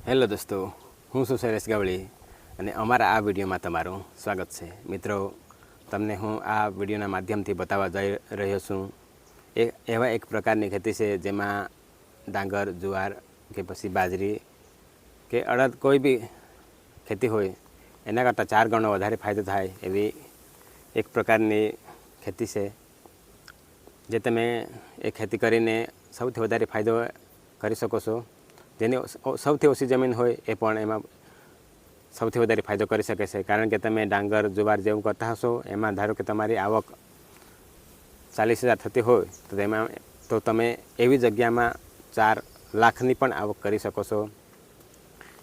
Hello દોસ્તો, હું છું શૈલેષ ગવળી અને અમારા આ વિડીયોમાં તમારું સ્વાગત છે. મિત્રો, તમને હું આ વિડીયોના માધ્યમથી બતાવવા જઈ રહ્યો છું. એ, એવા એક પ્રકારની ખેતી છે જેમાં ડાંગર, જુવાર કે પછી બાજરી કે અડદ કોઈ બી ખેતી હોય, એના કરતાં ચાર ગણો વધારે ફાયદો થાય એવી એક પ્રકારની ખેતી છે, જે તમે એ ખેતી કરીને સૌથી વધારે ફાયદો કરી શકો છો. જેની સૌથી ઓછી જમીન હોય એ પણ એમાં સૌથી વધારે ફાયદો કરી શકે છે. કારણ કે તમે ડાંગર, જુવાર જેવું કરતા હશો, એમાં ધારો કે તમારી આવક ચાલીસ હજાર થતી હોય, તો તેમાં, તો તમે એવી જગ્યામાં ચાર લાખની પણ આવક કરી શકો છો.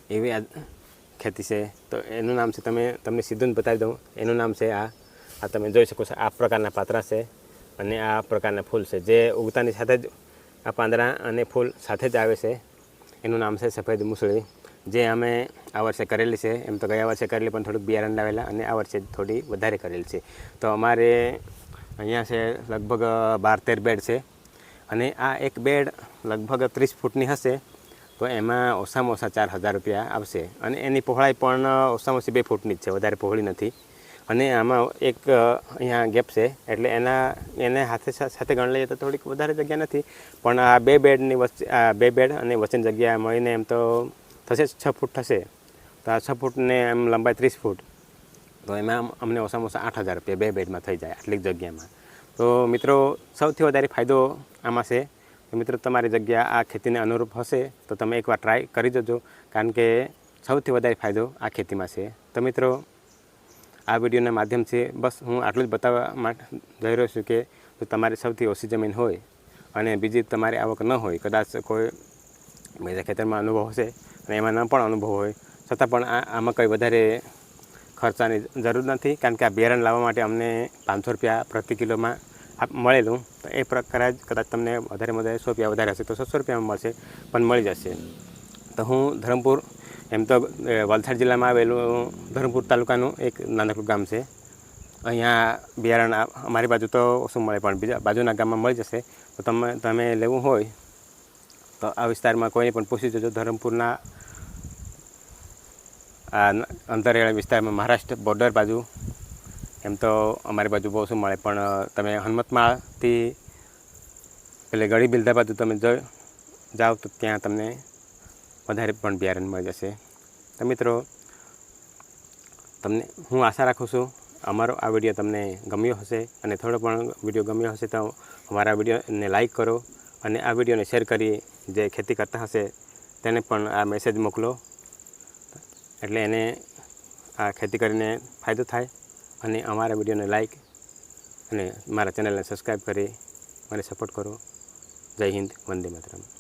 એવી આ ખેતી છે. તો એનું નામ છે, તમે, તમને સીધું જ બતાવી દઉં. એનું નામ છે આ આ તમે જોઈ શકો છો, આ પ્રકારના પાત્રા છે અને આ પ્રકારના ફૂલ છે. જે ઉગતાની સાથે જ આ પાંદડા અને ફૂલ સાથે જ આવે છે. એનું નામ છે સફેદ મુસળી, જે અમે આ વર્ષે કરેલી છે. એમ તો ગયા વર્ષે કરેલી, પણ થોડુંક બિયારણ લાવેલા અને આ વર્ષે થોડી વધારે કરેલી છે. તો અમારે અહીંયા છે લગભગ બાર તેર બેડ છે અને આ એક બેડ લગભગ ત્રીસ ફૂટની હશે, તો એમાં ઓછામાં ઓછા ચાર હજાર રૂપિયા આવશે. અને એની પહોળાઈ પણ ઓછામાં ઓછી બે ફૂટની જ છે, વધારે પહોળી નથી. અને આમાં એક અહીંયા ગેપ છે. એટલે એના, એને હાથે સાથે ગણ લઈએ તો થોડીક વધારે જગ્યા નથી. પણ આ બે બેડની વચ્ચે આ બે બેડ અને વચ્ચેની જગ્યા મળીને એમ તો થશે છ ફૂટ થશે. તો આ છ ફૂટને એમ લંબાઈ ત્રીસ ફૂટ. તો એમાં અમને ઓછામાં ઓછા આઠ હજાર રૂપિયા બે બેડમાં થઈ જાય આટલી જગ્યામાં. તો મિત્રો, સૌથી વધારે ફાયદો આમાં છે. તો મિત્રો, તમારી જગ્યા આ ખેતીને અનુરૂપ હશે. તો તમે એકવાર ટ્રાય કરી જજો. કારણ કે સૌથી વધારે ફાયદો આ ખેતીમાં છે. તો મિત્રો આ વિડીયોના માધ્યમથી બસ હું આટલું જ બતાવવા માટે જઈ રહ્યો છું કે જો તમારી સૌથી ઓછી જમીન હોય અને બીજી તમારી આવક ન હોય, કદાચ કોઈ બીજા ખેતરમાં અનુભવ હશે અને એમાં ન પણ અનુભવ હોય, છતાં પણ આ આમાં કંઈ વધારે ખર્ચાની જરૂર નથી, કારણ કે આ બિયારણ લાવવા માટે અમને પાંચસો રૂપિયા પ્રતિ કિલોમાં મળેલું, તો એ પ્રકારે જ કદાચ તમને વધારે વધારે સો રૂપિયા વધારે હશે તો છસો રૂપિયામાં મળશે, પણ મળી જશે. તો હું ધરમપુર એમ તો વલસાડ જિલ્લામાં આવેલું ધરમપુર તાલુકાનું એક નાનકડું ગામ છે. અહીંયા બિયારણ અમારી બાજુ તો ઓછું મળે, પણ બીજા બાજુના ગામમાં મળી જશે. તો તમે તમે લેવું હોય તો આ વિસ્તારમાં કોઈને પણ પૂછી જજો. ધરમપુરના આ અંતરિયાળ વિસ્તારમાં મહારાષ્ટ્ર બોર્ડર બાજુ. એમ તો અમારી બાજુ બહુ શું મળે, પણ તમે હનુમતમાળથી એટલે ગળી બિલધા બાજુ તમે જાઓ તો ત્યાં તમને વધારે પણ બિયારણ મળી જશે તો મિત્રો, તમને હું આશા રાખું છું, અમારો આ વીડિયો તમને ગમ્યો હશે અને થોડો પણ વીડિયો ગમ્યો હશે તો અમારા વિડીયોને લાઈક કરો અને આ વિડીયોને શેર કરી જે ખેતી કરતા હશે તેને પણ આ મેસેજ મોકલો. એટલે એને આ ખેતી કરીને ફાયદો થાય અને અમારા વિડીયોને લાઈક અને મારા ચેનલને સબસ્ક્રાઈબ કરી મને સપોર્ટ કરો. જય હિન્દ, વંદે માતરમ.